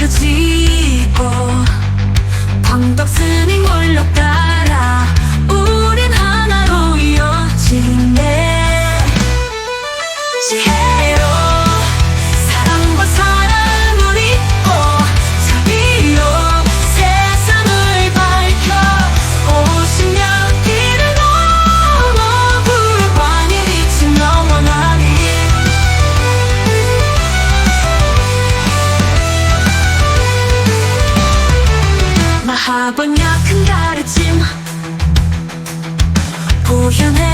ultra deep. понятен гарантим. Кухня